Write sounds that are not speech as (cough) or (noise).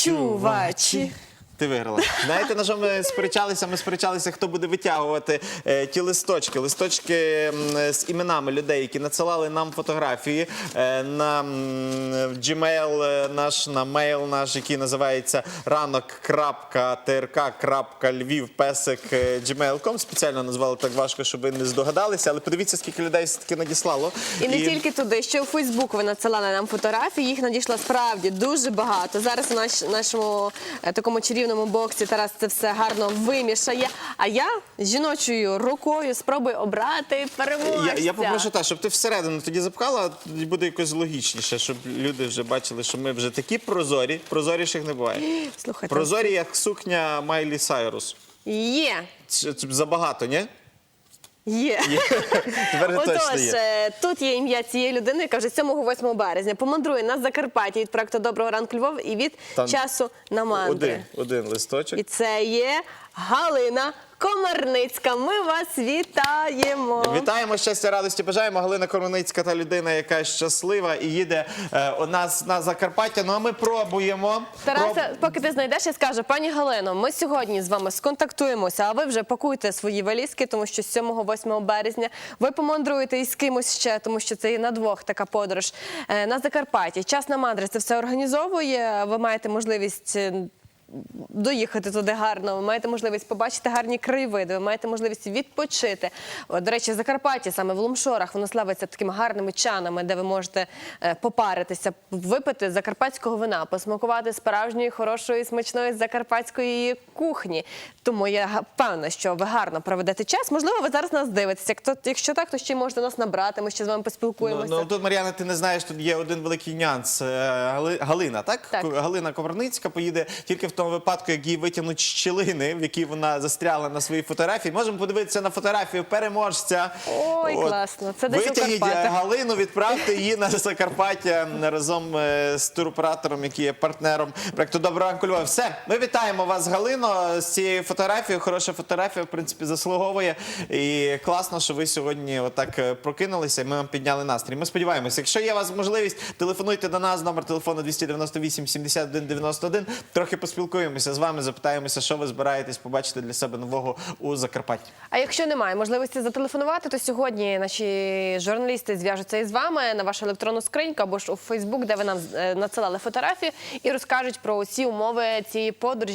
Чувачі. Ти виграла. Знаєте, на що ми сперечалися? Ми сперечалися, хто буде витягувати е, ті листочки. Листочки м, з іменами людей, які надсилали нам фотографії е, на м, Gmail е, наш, на мейл наш, який називається ранок.трк.львів песик е, Спеціально назвали так важко, щоб ви не здогадалися, але подивіться, скільки людей все-таки надіслало. І не тільки туди, ще у Фейсбук ви надсилали нам фотографії. Їх надійшло справді дуже багато. Зараз у наш, нашому е, такому чарівному боксі Тарас це все гарно вимішає. А я з жіночою рукою спробую обрати переможця. Я, я попрошу так, щоб ти всередину тоді запхала, тоді буде якось логічніше, щоб люди вже бачили, що ми вже такі прозорі, прозоріших не буває. Слухайте, Прозорі, як сукня Майлі Сайрус. є. Це, це забагато, ні? Є. (laughs) Тепер вже точно Отож, є. е, тут є ім'я цієї людини, яка вже 7-8 березня помандрує на Закарпатті від проекту Доброго ранку Львов і від Там часу на мандри. Один, один листочок. І це є Галина Комарницька. Ми вас вітаємо. Вітаємо щастя, радості. Бажаємо Галина Корменицька та людина, яка щаслива і їде е, у нас на Закарпаття. Ну а ми пробуємо. Тараса, поки ти знайдеш, я скажу, пані Галино, ми сьогодні з вами сконтактуємося, а ви вже пакуйте свої валізки, тому що з 7-8 березня ви помандруєте із кимось ще, тому що це є на двох така подорож е, на Закарпатті. Час на мандри це все організовує. Ви маєте можливість. е, Доїхати туди гарно, ви маєте можливість побачити гарні краєвиди, ви маєте можливість відпочити. До речі, Закарпаття, саме в Лумшорах, воно славиться такими гарними чанами, де ви можете е, попаритися, випити закарпатського вина, посмакувати справжньої, хорошої, смачної закарпатської кухні. Тому я певна, що ви гарно проведете час. Можливо, ви зараз нас дивитеся. Якщо так, то ще можете нас набрати. Ми ще з вами Ну, поспілкуємося. ну тут, Мар'яна, ти не знаєш, тут є один великий нюанс. Е, Гали- Галина, так? Так. Галина Коварницька поїде тільки в тому випадку, як її витягнуть щілини, в якій вона застряла на своїй фотографії. Можемо подивитися на фотографію переможця. Ой, класно. Це десь у Витягніть е, Галину, відправте її на Закарпаття разом е, з туроператором, який є партнером проекту Доброго ранку Львова. Все, ми вітаємо вас, Галино, з цією фотографією. Хороша фотографія, в принципі, заслуговує. І класно, що ви сьогодні отак е, прокинулися. і Ми вам підняли настрій. Ми сподіваємося, якщо є у вас можливість, телефонуйте до нас. Номер телефону 298 71 91. Трохи поспілкуємося з вами, запитаємося, що ви збираєтесь побачити для себе нового у Закарпатті. А якщо немає можливості зателефонувати, то сьогодні наші журналісти зв'яжуться із вами на вашу електронну скриньку або ж у Фейсбук, де ви нам е, надсилали фотографії, і розкажуть про усі умови цієї подорожі.